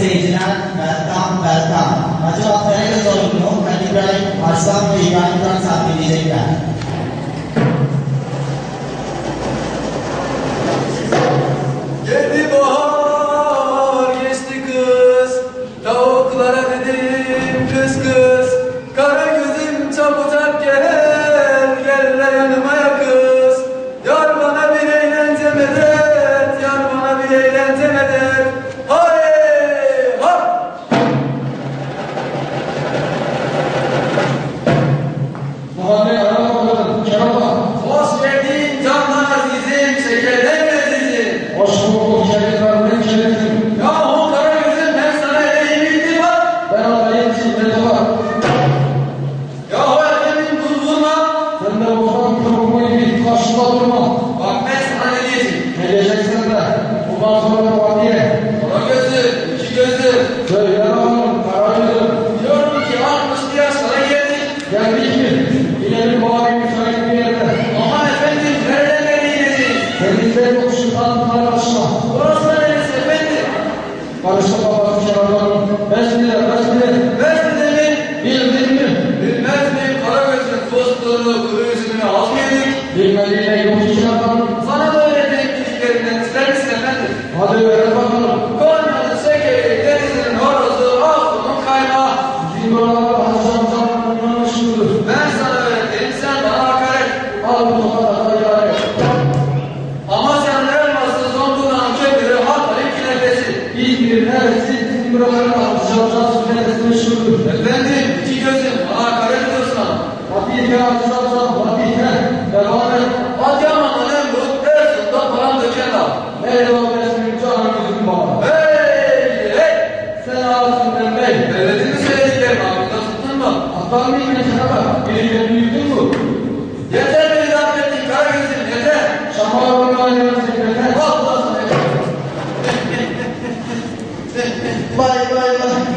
seyirciler Meltem Meltem. Acaba Karagöz oyununu Ali İbrahim Arslan ve İbrahim Duran sahneleyecekler. Geldi bahar geçti kız Tavuklara dedim kız kız Kara gözüm çabucak gel Gel yanıma ya mi? Yine bir mavi müsait bir yerde. Aman efendim nereden nereye ineceğiz Temizle yokuşundan karışma. Burası neresi efendim Karışma babası kenarlarım. Besmele, besmele. Verdi mi Bildin mi? Bilmez miyim kara gözüm fıstığını kuru üzümünü az yedik Bilmediğine yok Hasan Zan'ın neresi meşhurdur. Efendim iki gözüm hakaret ediyorsun Latife Hasan Zan, Latife. Devam et. Adıyaman'ın en bu Erzurum falan döken dağ. Ey o resmin canım yüzüm bana. Hey hey! Sen ağzından bey. Devletini söylediklerim aklında tuttun mu? Atlan bir geçene bak. Biri beni problema